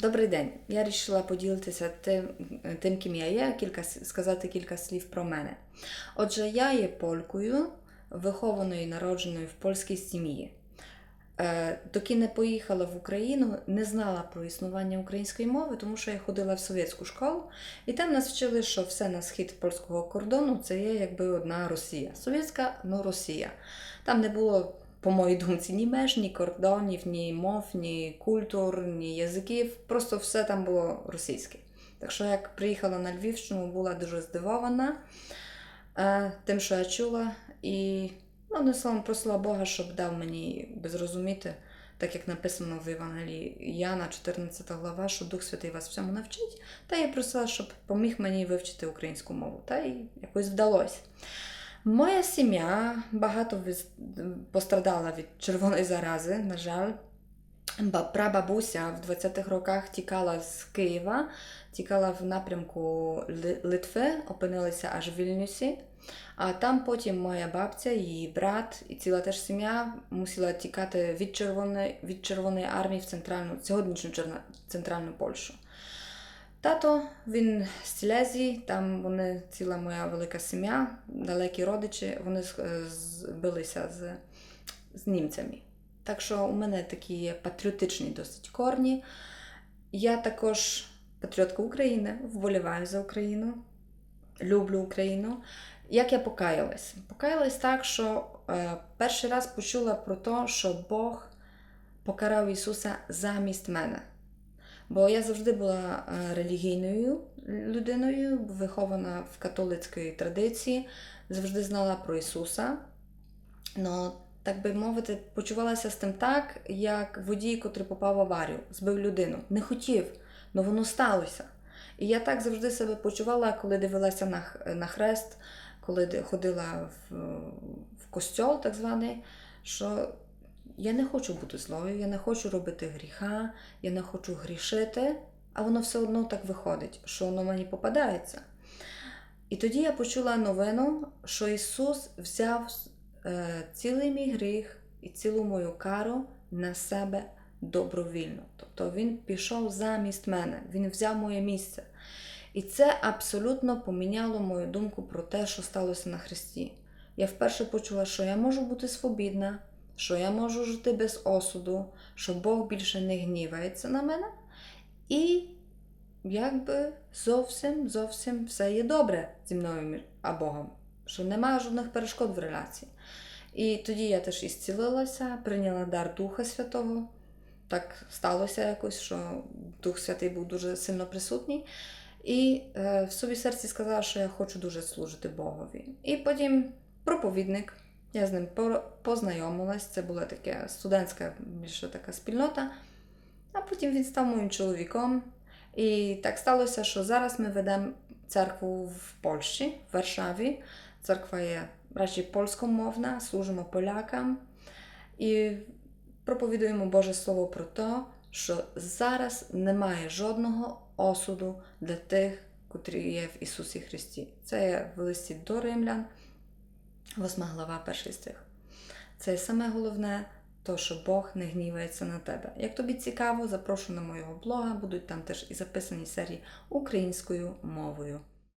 Добрий день. Я вирішила поділитися тим, тим, ким я є, кілька, сказати кілька слів про мене. Отже, я є полькою, вихованою і народженою в польській сім'ї. Е, Доки не поїхала в Україну, не знала про існування української мови, тому що я ходила в совєтську школу, і там нас вчили, що все на схід польського кордону це є якби одна Росія. Совєтська, ну Росія. Там не було, по моїй думці, ні меж, ні кордонів, ні мов, ні культур, ні язиків. Просто все там було російське. Так що, як приїхала на Львівщину, була дуже здивована е, тим, що я чула, і ну, одним словом просила Бога, щоб дав мені зрозуміти, так як написано в Євангелії Яна, 14 глава, що Дух Святий вас всьому навчить. Та я просила, щоб поміг мені вивчити українську мову. Та й якось вдалося. Моя сім'я багато пострадала від червоної зарази, на жаль. Ба- Прабабуся в 20-х роках тікала з Києва, тікала в напрямку Ли- Литви, опинилася аж в Вільнюсі. А там потім моя бабця, її брат і ціла теж сім'я мусила тікати від Червоної, від Червоної армії в центральну, сьогоднішню центральну Польщу. Тато, він з Сілезії, там вони ціла моя велика сім'я, далекі родичі, вони е, збилися з, з німцями. Так що у мене такі патріотичні досить корні. Я також патріотка України, вболіваю за Україну, люблю Україну. Як я покаялась? Покаялась так, що е, перший раз почула про те, що Бог покарав Ісуса замість мене. Бо я завжди була е, релігійною людиною, вихована в католицькій традиції, завжди знала про Ісуса. Но, так би мовити, почувалася з тим так, як водій, котрий попав в аварію, збив людину. Не хотів, але воно сталося. І я так завжди себе почувала, коли дивилася на, на хрест, коли ходила в, в костьол, так званий, що я не хочу бути злою, я не хочу робити гріха, я не хочу грішити, а воно все одно так виходить, що воно мені попадається. І тоді я почула новину, що Ісус взяв е, цілий мій гріх і цілу мою кару на себе добровільно. Тобто Він пішов замість мене, Він взяв моє місце. І це абсолютно поміняло мою думку про те, що сталося на Христі. Я вперше почула, що я можу бути свобідна, що я можу жити без осуду, що Бог більше не гнівається на мене. І якби зовсім, зовсім все є добре зі мною а Богом, що немає жодних перешкод в реляції. І тоді я теж ісцілилася, прийняла дар Духа Святого. Так сталося якось, що Дух Святий був дуже сильно присутній. І е, в собі серці сказала, що я хочу дуже служити Богові. І потім проповідник, я з ним познайомилась, це була така студентська більше така спільнота. А потім він став моїм чоловіком. І так сталося, що зараз ми ведемо церкву в Польщі, в Варшаві. Церква є радше польськомовна, служимо полякам і проповідуємо Боже Слово про те, що зараз немає жодного осуду для тих, котрі є в Ісусі Христі. Це є в листі до Римлян, 8 глава, перший стих. Це саме головне, то, що Бог не гнівається на тебе. Як тобі цікаво, запрошу на моєго блога, будуть там теж і записані серії українською мовою.